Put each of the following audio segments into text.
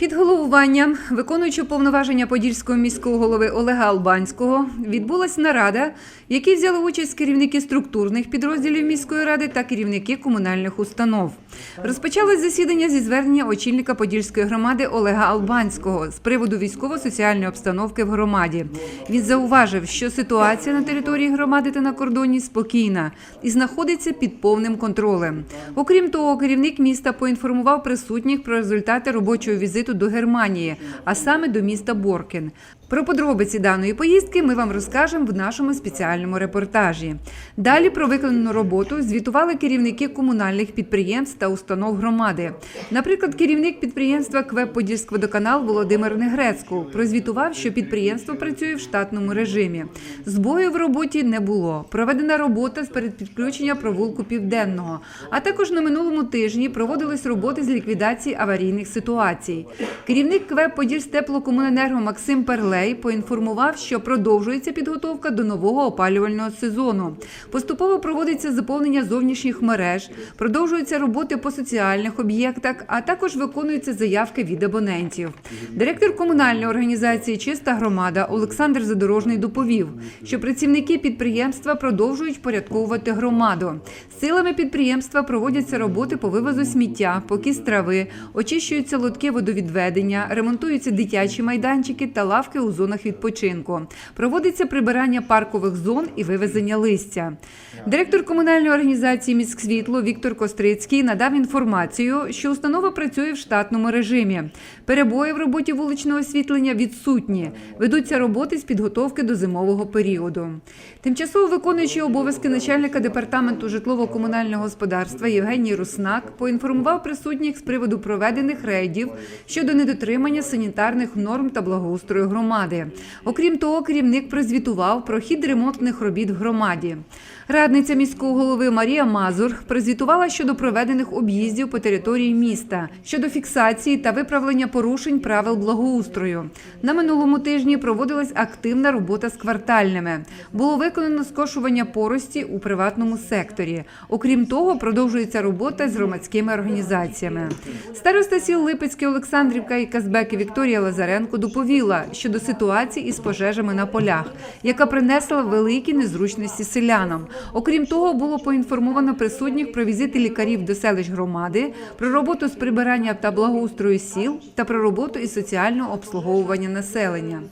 Під головуванням виконуючи повноваження подільського міського голови Олега Албанського відбулася нарада, в якій взяли участь керівники структурних підрозділів міської ради та керівники комунальних установ. Розпочалось засідання зі звернення очільника подільської громади Олега Албанського з приводу військово-соціальної обстановки в громаді. Він зауважив, що ситуація на території громади та на кордоні спокійна і знаходиться під повним контролем. Окрім того, керівник міста поінформував присутніх про результати робочого візиту до Германії, а саме до міста Боркін. Про подробиці даної поїздки ми вам розкажемо в нашому спеціальному репортажі. Далі про виконану роботу звітували керівники комунальних підприємств та установ громади. Наприклад, керівник підприємства КВЕП «Подільськводоканал» Володимир Негрецько прозвітував, що підприємство працює в штатному режимі. Збою в роботі не було. Проведена робота з передпідключення провулку Південного. А також на минулому тижні проводились роботи з ліквідації аварійних ситуацій. Керівник КВЕП «Подільстеплокомуненерго» Максим Перлей поінформував, що продовжується підготовка до нового опалювального сезону. Поступово проводиться заповнення зовнішніх мереж, продовжуються роботи по соціальних об'єктах, а також виконуються заявки від абонентів. Директор комунальної організації Чиста громада Олександр Задорожний доповів, що працівники підприємства продовжують впорядковувати громаду. Силами підприємства проводяться роботи по вивозу сміття, покіс трави, очищуються лотки водовідведення, ремонтуються дитячі майданчики та лавки у зонах відпочинку. Проводиться прибирання паркових зон і вивезення листя. Директор комунальної організації «Міськсвітло» Віктор Кострицький надав інформацію, що установа працює в штатному режимі. Перебої в роботі вуличного освітлення відсутні. Ведуться роботи з підготовки до зимового періоду. Тимчасово виконуючий обов'язки начальника департаменту житлово-комунального господарства Євгеній Руснак поінформував присутніх з приводу проведених рейдів щодо недотримання санітарних норм та благоустрою громади. Окрім того, керівник прозвітував про хід ремонтних робіт в громаді. Радниця міського голови Марія Мазур прозвітувала щодо проведених об'їздів по території міста щодо фіксації та виправлення порушень правил благоустрою. На минулому тижні проводилась активна робота з квартальними. Було виконано скошування порості у приватному секторі. Окрім того, продовжується робота з громадськими організаціями. Староста сіл Липецьке Олександрівка і Казбеки Вікторія Лазаренко доповіла щодо ситуації із пожежами на полях, яка принесла великі незручності селянам. Окрім того, було поінформовано присутніх про візити лікарів до селищ громади, про роботу з прибирання та благоустрою сіл та про роботу із соціального обслуговування населення.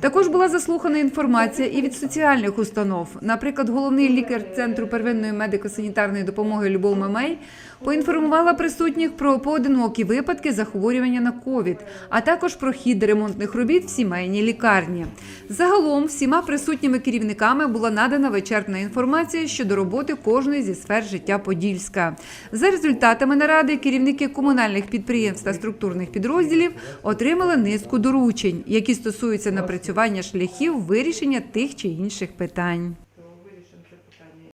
Також була заслухана інформація і від соціальних установ. Наприклад, головний лікар центру первинної медико-санітарної допомоги Любов Мамей поінформувала присутніх про поодинокі випадки захворювання на ковід, а також про хід ремонтних робіт в сімейній лікарні. Загалом всіма присутніми керівниками була надана вичерпна інформація щодо роботи кожної зі сфер життя Подільська. За результатами наради керівники комунальних підприємств та структурних підрозділів отримали низку доручень, які стосуються напрацювання шляхів вирішення тих чи інших питань.